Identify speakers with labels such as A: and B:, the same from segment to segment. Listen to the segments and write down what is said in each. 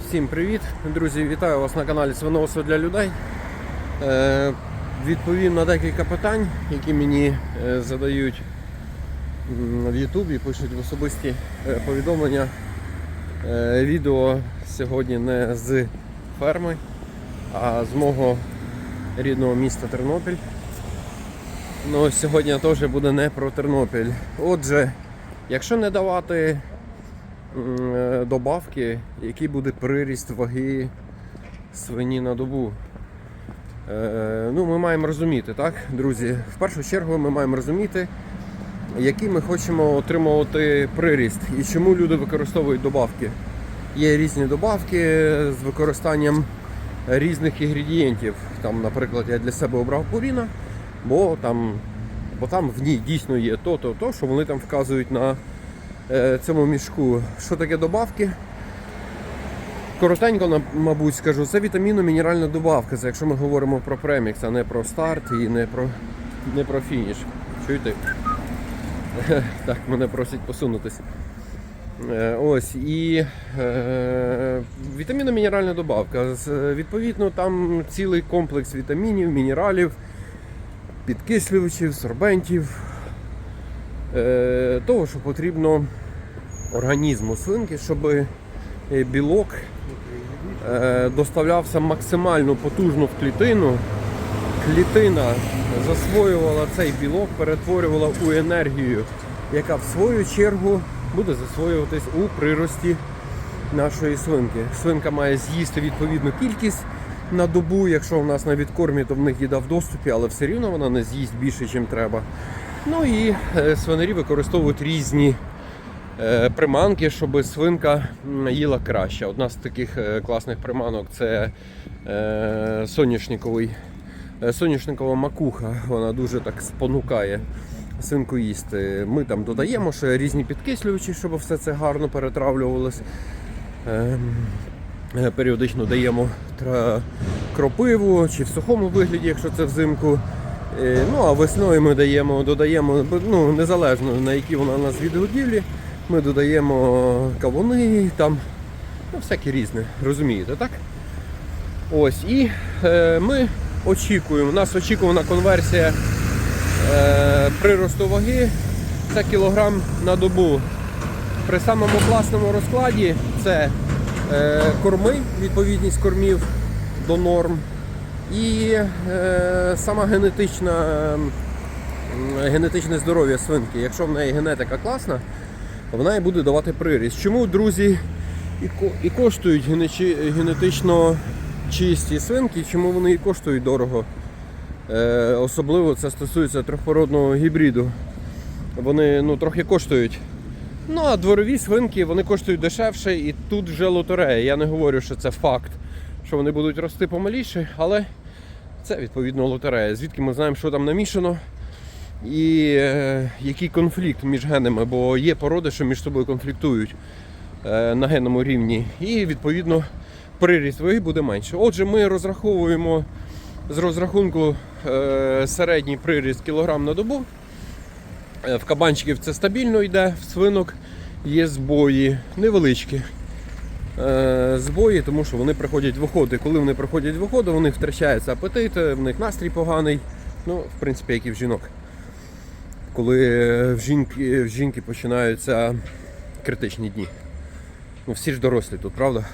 A: Всім привіт, друзі! Вітаю вас на каналі Свиновство для людей. Е, відповім на декілька питань, які мені е, задають в Ютубі, пишуть в особисті е, повідомлення. Відео сьогодні не з ферми, а з мого рідного міста Тернопіль. Ну, сьогодні теж буде не про Тернопіль. Отже, якщо не давати е, добавки, який буде приріст ваги свині на добу. Е, ну, ми маємо розуміти, так, друзі? В першу чергу ми маємо розуміти, який ми хочемо отримувати приріст і чому люди використовують добавки. Є різні добавки з використанням різних інгредієнтів. Там, наприклад, я для себе обрав пуріна, бо там, бо там в ній дійсно є то, то, що вони там вказують на е, цьому мішку. Що таке добавки? Коротенько, мабуть, скажу, це вітамінно-мінеральна добавка. Це якщо ми говоримо про премікс, а не про старт і не про, не про фініш. Чуєте? Так, мене просять посунутися. Е, Ось і е, вітамінно-мінеральна добавка. Відповідно, там цілий комплекс вітамінів, мінералів, підкислювачів, сорбентів, е, того, що потрібно організму свинки, щоб е, білок е, доставлявся максимально потужно в клітину. Клітина засвоювала цей білок, перетворювала у енергію, яка в свою чергу буде засвоюватись у прирості нашої свинки. Свинка має з'їсти відповідну кількість на добу. Якщо в нас на відкормі, то в них їда в доступі, але все рівно вона не з'їсть більше, ніж треба. Ну і е, свинарі використовують різні е, приманки, щоб свинка їла краще. Одна з таких е, класних приманок це соняшниковий, соняшникова макуха. Вона дуже так спонукає свинку їсти. Ми там додаємо ще різні підкислювачі, щоб все це гарно перетравлювалось. Е, Періодично даємо кропиву чи в сухому вигляді, якщо це взимку. Е, Ну а весною ми даємо, додаємо, ну, незалежно на які вона у нас відгодівлі, ми додаємо кавуни, там, ну, всяке різне, розумієте, так? Ось, і е, ми очікуємо, у нас очікувана конверсія е, приросту ваги це кілограм на добу. При самому класному розкладі це корми, відповідність кормів до норм. І е, сама генетична, м, генетичне здоров'я свинки. Якщо в неї генетика класна, вона і буде давати приріст. Чому, друзі, і, і коштують генетично чисті свинки, чому вони і коштують дорого? Е, особливо це стосується трьохпородного гібриду. Вони ну, трохи коштують. Ну, а дворові свинки вони коштують дешевше і тут вже лотерея. Я не говорю, що це факт, що вони будуть рости помаліше, але це відповідно лотерея. Звідки ми знаємо, що там намішано і е, який конфлікт між генами, бо є породи, що між собою конфліктують е, на генному рівні. І відповідно приріст ваги буде менше. Отже, ми розраховуємо з розрахунку е, середній приріст кілограм на добу. Е, В кабанчиків це стабільно йде, в свинок є збої невеличкі. Е, Збої, тому що вони приходять виходи. Коли вони приходять виходи, у них втрачається апетит, в них настрій поганий. Ну, в принципі, як і в жінок. Коли е, в жінки, в жінки починаються критичні дні. Ну, всі ж дорослі тут, правда?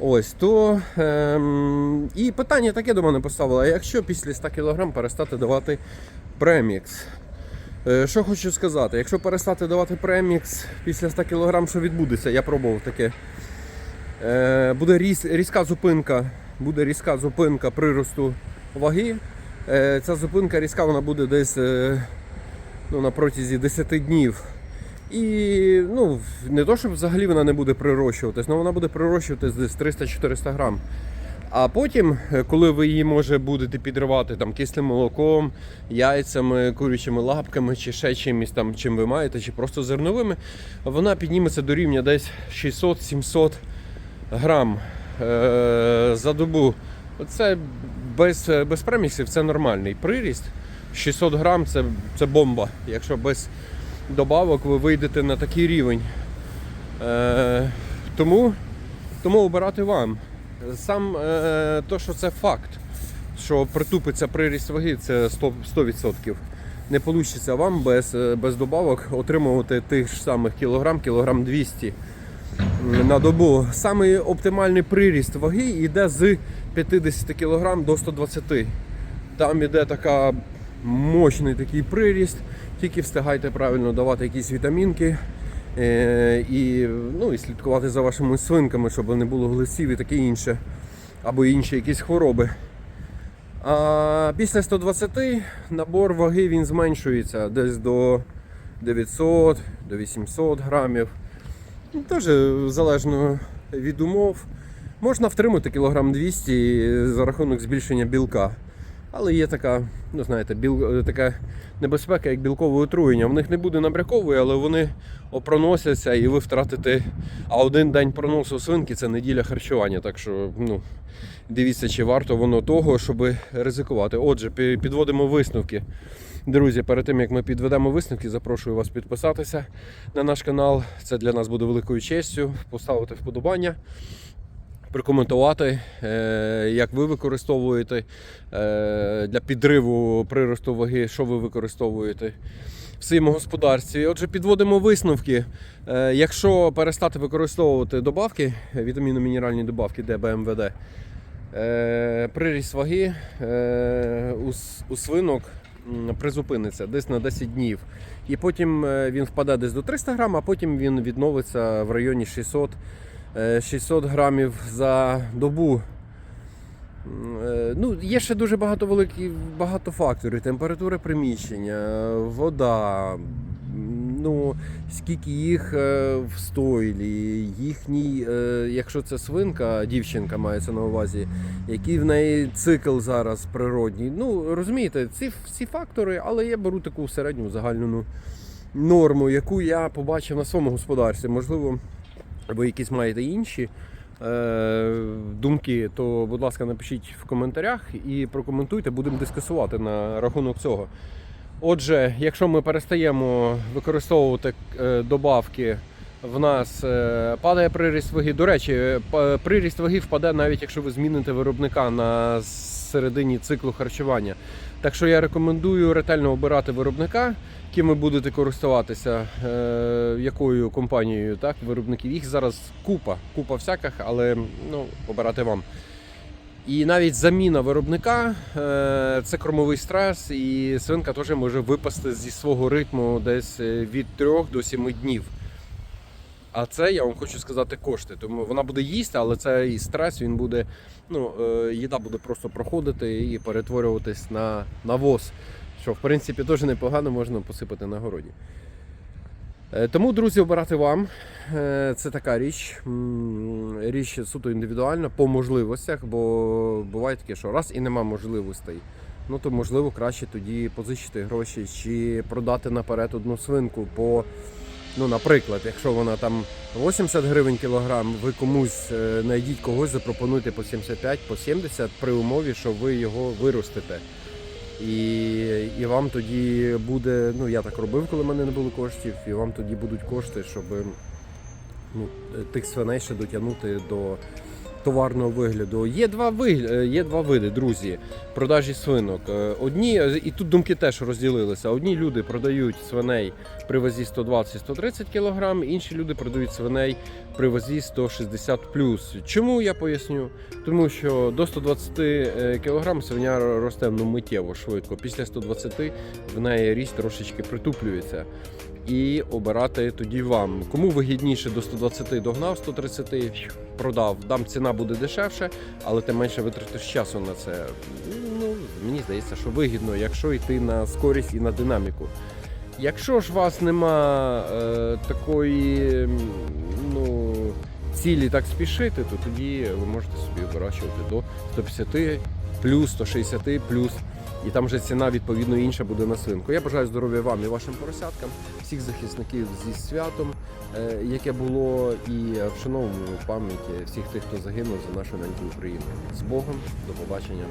A: Ось то. Ем, і питання таке до мене поставило: а якщо після 100 кг перестати давати премікс? Е, Що хочу сказати, якщо перестати давати премікс після 100 кг, що відбудеться? Я пробував таке. Е, Буде різ, різка зупинка, буде різка зупинка приросту ваги. Е, Ця зупинка різка вона буде десь ну, на протязі 10 днів. І ну, не то, щоб взагалі вона не буде прирощуватись, але вона буде прирощуватись десь 300-400 грам. А потім, е, коли ви її може будете підривати там кислим молоком, яйцями, курячими лапками чи ще чимось там, чим ви маєте, чи просто зерновими, вона підніметься до рівня десь 600-700 грам е- за добу. Це без, без преміксів це нормальний приріст. 600 грам це, це бомба. Якщо без добавок ви вийдете на такий рівень. Е, тому, тому обирати вам. Сам е, то, що це факт, що притупиться приріст ваги, це 100%. 100%. Не вийде вам без, е, без добавок отримувати тих ж самих кілограм, кілограм 200 на добу. Самий оптимальний приріст ваги йде з 50 кг до 120 Там іде така мощний такий приріст, тільки встигайте правильно давати якісь вітамінки і, ну, і слідкувати за вашими свинками, щоб не було глисів і таке інше, або інші якісь хвороби. А після 120 набор ваги він зменшується десь до 900, до 800 грамів. Теж залежно від умов. Можна втримати кілограм 200 за рахунок збільшення білка. Але є така, ну знаєте, біл, така небезпека, як білкове отруєння. В них не буде набрякової, але вони опроносяться і ви втратите. А один день проносу свинки це неділя харчування. Так що ну, дивіться, чи варто воно того, щоб ризикувати. Отже, підводимо висновки. Друзі, перед тим як ми підведемо висновки, запрошую вас підписатися на наш канал. Це для нас буде великою честю. Поставити вподобання, прокоментувати, е, як ви використовуєте е, для підриву приросту ваги, що ви використовуєте в своєму господарстві. Отже, підводимо висновки. Е, Якщо перестати використовувати добавки, вітамінно-мінеральні добавки ДБМВД, приріст ваги у, свинок призупиниться десь на 10 днів. І потім він впаде десь до 300 грам, а потім він відновиться в районі 600, е, 600 грамів за добу. Е, Ну, є ще дуже багато великі, багато факторів. Температура приміщення, вода, ну, скільки їх е, в стойлі, їхній, е, якщо це свинка, дівчинка мається на увазі, який в неї цикл зараз природній. Ну, розумієте, ці всі фактори, але я беру таку середню загальну ну, норму, яку я побачив на своєму господарстві. Можливо, ви якісь маєте інші е, думки, то, будь ласка, напишіть в коментарях і прокоментуйте, будемо дискусувати на рахунок цього. Отже, якщо ми перестаємо використовувати е, добавки, в нас е, падає приріст ваги. До речі, приріст ваги впаде навіть якщо ви зміните виробника на середині циклу харчування. Так що я рекомендую ретельно обирати виробника, ким ви будете користуватися, е, якою компанією, так, виробників. Їх зараз купа, купа всяких, але ну, обирати вам. І навіть заміна виробника е, це кормовий стрес, і свинка теж може випасти зі свого ритму десь е, від 3 до 7 днів. А це я вам хочу сказати кошти. Тому вона буде їсти, але цей стрес він буде, ну, е, їда буде просто проходити і перетворюватись на навоз. Що в принципі теж непогано можна посипати на городі. Е, Тому, друзі, обирати вам. Е, Це така річ. Річ суто індивідуальна по можливостях, бо буває таке, що раз і нема можливостей. Ну то можливо краще тоді позичити гроші чи продати наперед одну свинку по. Ну, наприклад, якщо вона там 80 гривень кілограм, ви комусь е, знайдіть когось, запропонуйте по 75, по 70 при умові, що ви його виростете. І, і вам тоді буде, ну я так робив, коли в мене не було коштів, і вам тоді будуть кошти, щоб ну, тих свиней ще дотягнути до товарного вигляду. Є два вигля... е, є два види, друзі, продажі свинок. Е, Одні, і тут думки теж розділилися. Одні люди продають свиней при вазі 120-130 кг, інші люди продають свиней при вазі 160 Чому я поясню? Тому що до 120 кг свиня росте ну, миттєво швидко. Після 120 в неї ріст трошечки притуплюється. І обирати тоді вам. Кому вигідніше до 120 догнав, 130 продав. Дам ціна буде дешевше, але ти менше витратиш часу на це. Ну, мені здається, що вигідно, якщо йти на скорість і на динаміку. Якщо ж у вас нема е, такої ну, цілі так спішити, то тоді ви можете собі вирощувати до 150 плюс 160 плюс. І там вже ціна відповідно інша буде на свинку. Я бажаю здоров'я вам і вашим поросяткам, всіх захисників зі святом, е, яке було, і вшановуємо пам'яті всіх тих, хто загинув за нашу неньку Україну. З Богом, до побачення.